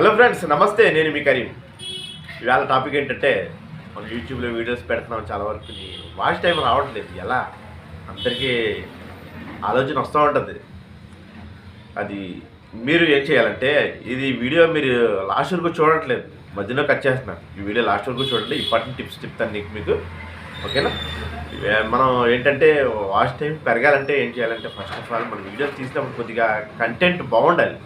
Hello friends నమస్తే నేను మీ కరీం. ఇవాళ టాపిక్ ఏంటంటే మనం యూట్యూబ్లో వీడియోస్ పెడుతున్నాం చాలా వరకు. వాచ్ టైం రావట్లేదు ఎలా? అందరికీ ఆలోచన వస్తూ ఉంటుంది. అది మీరు ఏం చేయాలంటే ఇది వీడియో మీరు లాస్ట్ వరకు చూడట్లేదు. మధ్యలో కట్ చేస్తున్నాను. ఈ వీడియో లాస్ట్ వరకు చూడండి. ఇంపార్టెంట్ టిప్స్ చెప్తాను నీకు మీకు. ఓకేనా మనం ఏంటంటే వాచ్ టైం పెరగాలంటే ఏం చేయాలంటే ఫస్ట్ ఆఫ్ ఆల్ మనం వీడియోస్ తీసినప్పుడు కొద్దిగా కంటెంట్ బాగుండాలి.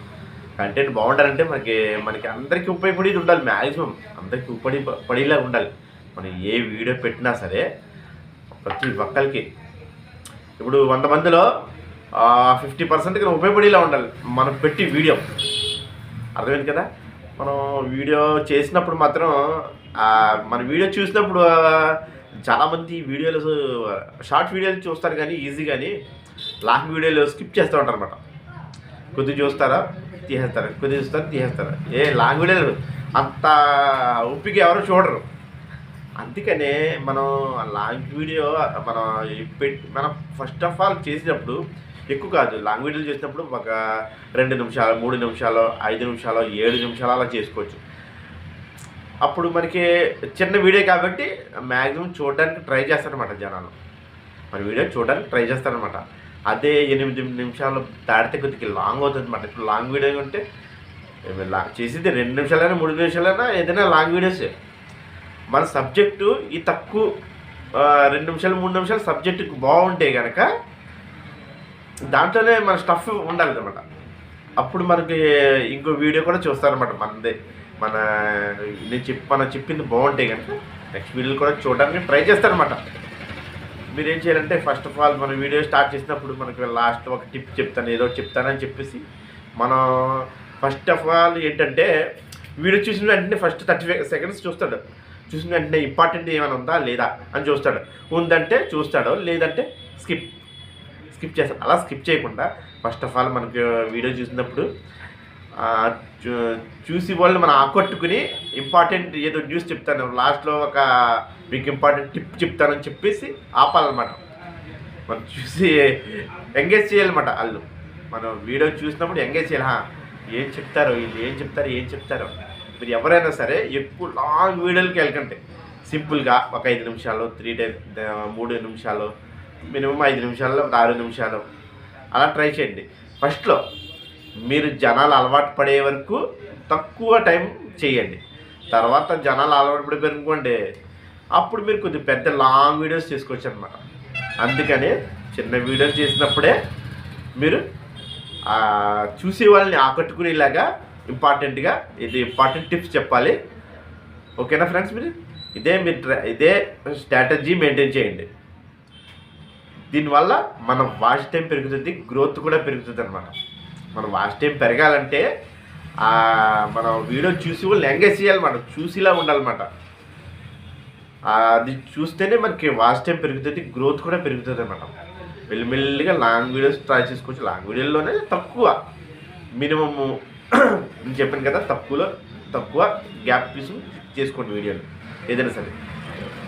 కంటెంట్ బాగుండాలంటే మనకి మనకి అందరికీ ఉపయోగపడేది ఉండాలి మ్యాక్సిమం అందరికీ ఉపడి పడేలా ఉండాలి. మనం ఏ వీడియో పెట్టినా సరే ప్రతి ఒక్కరికి ఇప్పుడు వంద మందిలో ఫిఫ్టీ పర్సెంట్కి ఉపయోగపడేలా ఉండాలి. మనం పెట్టి వీడియో అర్థమైంది కదా? మనం వీడియో చేసినప్పుడు మాత్రం మన వీడియో చూసినప్పుడు చాలామంది వీడియోలు షార్ట్ వీడియోలు చూస్తారు కానీ ఈజీ కానీ లాంగ్ వీడియోలు స్కిప్ చేస్తూ ఉంటారు అనమాట కొద్దిగా చూస్తారా? తీసేస్తారు ఎక్కువ చూస్తారు తీసేస్తారు. ఏ లాంగ్వేజ్ అంత ఉప్పికి ఎవరు చూడరు. అందుకనే మనం ఆ లాంగ్ వీడియో మనం పెట్టి మనం ఫస్ట్ ఆఫ్ ఆల్ చేసినప్పుడు ఎక్కువ కాదు లాంగ్ వీడియోలు చేసినప్పుడు ఒక రెండు నిమిషాలు మూడు నిమిషాలు ఐదు నిమిషాలు ఏడు నిమిషాలు అలా చేసుకోవచ్చు. అప్పుడు మనకి చిన్న వీడియో కాబట్టి మ్యాక్సిమం చూడడానికి ట్రై చేస్తారనమాట జనాలు. మన వీడియో చూడడానికి ట్రై చేస్తారనమాట అదే ఎనిమిది నిమిషాలు దాటితే కొద్దిగా లాంగ్ అవుతుంది అనమాట ఇప్పుడు లాంగ్ వీడియో ఉంటే చేసేది రెండు నిమిషాలైనా మూడు నిమిషాలైనా ఏదైనా లాంగ్ వీడియోసే మన సబ్జెక్టు ఈ తక్కువ రెండు నిమిషాలు మూడు నిమిషాలు సబ్జెక్టు బాగుంటే కనుక దాంట్లోనే మన స్టఫ్ ఉండాలి అనమాట అప్పుడు మనకి ఇంకో వీడియో కూడా చూస్తారనమాట మనదే మన నేను చెప్పి మనం చెప్పింది బాగుంటే కనుక నెక్స్ట్ వీడియోలు కూడా చూడడానికి ట్రై చేస్తారనమాట మీరు ఏం చేయాలంటే ఫస్ట్ ఆఫ్ ఆల్ మన వీడియో స్టార్ట్ చేసినప్పుడు మనకి లాస్ట్ ఒక టిప్ చెప్తాను ఏదో చెప్తానని చెప్పేసి మనం ఫస్ట్ ఆఫ్ ఆల్ ఏంటంటే వీడియో చూసిన వెంటనే ఫస్ట్ థర్టీ ఫైవ్ సెకండ్స్ చూస్తాడు. చూసిన వెంటనే ఇంపార్టెంట్ ఏమైనా ఉందా లేదా అని చూస్తాడు. ఉందంటే చూస్తాడు లేదంటే స్కిప్ స్కిప్ చేస్తాడు. అలా స్కిప్ చేయకుండా ఫస్ట్ ఆఫ్ ఆల్ మనకి వీడియో చూసినప్పుడు చూసి వాళ్ళు మనం ఆకట్టుకుని ఇంపార్టెంట్ ఏదో న్యూస్ చెప్తాను. లాస్ట్లో ఒక మీకు ఇంపార్టెంట్ టిప్ చెప్తానని చెప్పేసి ఆపాలన్నమాట. మనం చూసి ఎంగేజ్ చేయాలన్నమాట వాళ్ళు. మనం వీడియో చూసినప్పుడు ఎంగేజ్ చేయాలి. ఏం చెప్తారో వీళ్ళు ఏం చెప్తారో ఏం చెప్తారో. మీరు ఎవరైనా సరే ఎక్కువ లాంగ్ వీడియోలకి వెళ్ళకండి. సింపుల్గా ఒక ఐదు నిమిషాలు త్రీ డే మూడు నిమిషాలు మినిమం ఐదు నిమిషాల్లో ఒక ఆరు నిమిషాలు. అలా ట్రై చేయండి. ఫస్ట్లో మీరు జనాలు అలవాటు పడే వరకు తక్కువ టైం చేయండి. తర్వాత జనాలు అలవాటు పడిపోయారు అనుకోండి అప్పుడు మీరు కొద్దిగా పెద్ద లాంగ్ వీడియోస్ తీసుకోవచ్చు అనమాట అందుకని చిన్న వీడియోస్ చేసినప్పుడే మీరు చూసే వాళ్ళని ఆకట్టుకునేలాగా ఇంపార్టెంట్గా ఇది ఇంపార్టెంట్ టిప్స్ చెప్పాలి. ఓకేనా ఫ్రెండ్స్ మీరు? ఇదే మీరు ఇదే స్ట్రాటజీ మెయింటైన్ చేయండి. దీనివల్ల మన వాచ్ టైం పెరుగుతుంది గ్రోత్ కూడా పెరుగుతుంది అనమాట మన వాచ్ టైం పెరగాలంటే మనం వీడియో చూసి వాళ్ళు ఎంగేజ్ చేయాలన్నమాట చూసిలా ఉండాలన్నమాట. అది చూస్తేనే మనకి వాచ్ టైం పెరుగుతుంది గ్రోత్ కూడా పెరుగుతుంది అనమాట మెల్లిమెల్లిగా లాంగ్ వీడియోస్ ట్రై చేసుకోవచ్చు. లాంగ్ వీడియోలోనే తక్కువ మినిమము నేను చెప్పాను కదా తక్కువలో తక్కువ గ్యాప్ తీసుకుని చేసుకోండి వీడియోలు ఏదైనా సరే.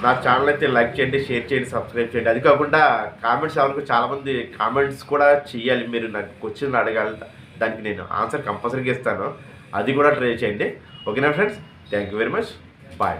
నా ఛానల్ అయితే లైక్ చేయండి షేర్ చేయండి సబ్స్క్రైబ్ చేయండి. అది కాకుండా కామెంట్స్ ఎవరికి చాలామంది కామెంట్స్ కూడా చేయాలి. మీరు నాకు క్వశ్చన్ అడగాలి దానికి నేను ఆన్సర్ కంపల్సరీగా ఇస్తాను. అది కూడా ట్రై చేయండి. ఓకేనా friends thank you very much bye